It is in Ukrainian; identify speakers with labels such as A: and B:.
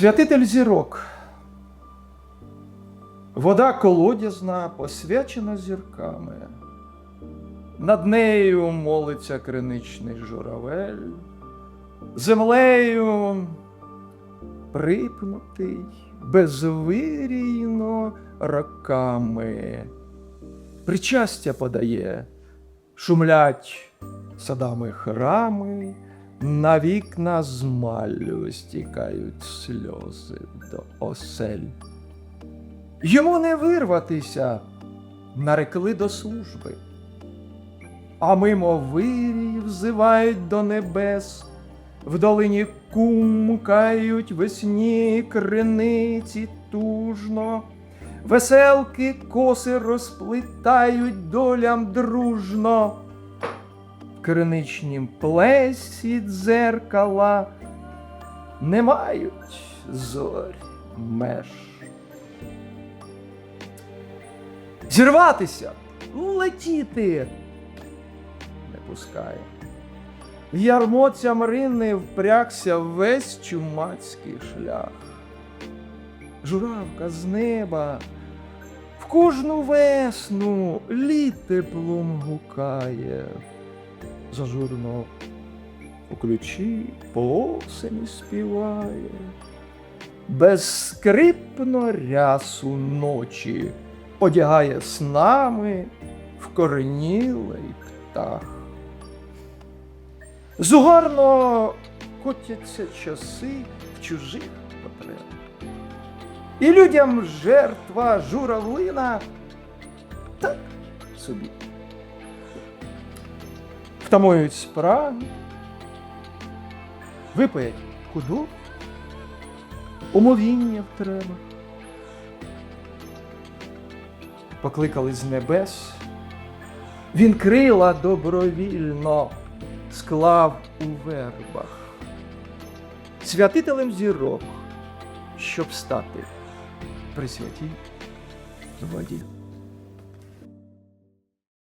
A: Святитель зірок. Вода колодязна, посвячена зірками. Над нею молиться криничний журавель, землею припнутий безвирійно роками. Причастя подає, шумлять садами храми, на вікна з маллю стікають сльози до осель. Йому не вирватися, нарекли до служби. А мимо вирій взивають до небес, в долині кумкають весні криниці тужно, веселки коси розплітають долям дружно. Криничнім плесі дзеркала не мають зорь меж. Зірватися, летіти не пускає. Ярмо цямрини впрягся весь чумацький шлях. Журавка з неба в кожну весну літ теплом гукає. Зажурно у ключі по осені співає, безскрипно рясу ночі одягає снами вкоренілий птах. Зугарно котяться часи в чужих потребах. І людям жертва журавлина так собі. Втамують спраги, випаять худобу, умовіння треба. Покликали з небес, він крила добровільно склав у вербах, святителем зірок, щоб стати при святій воді.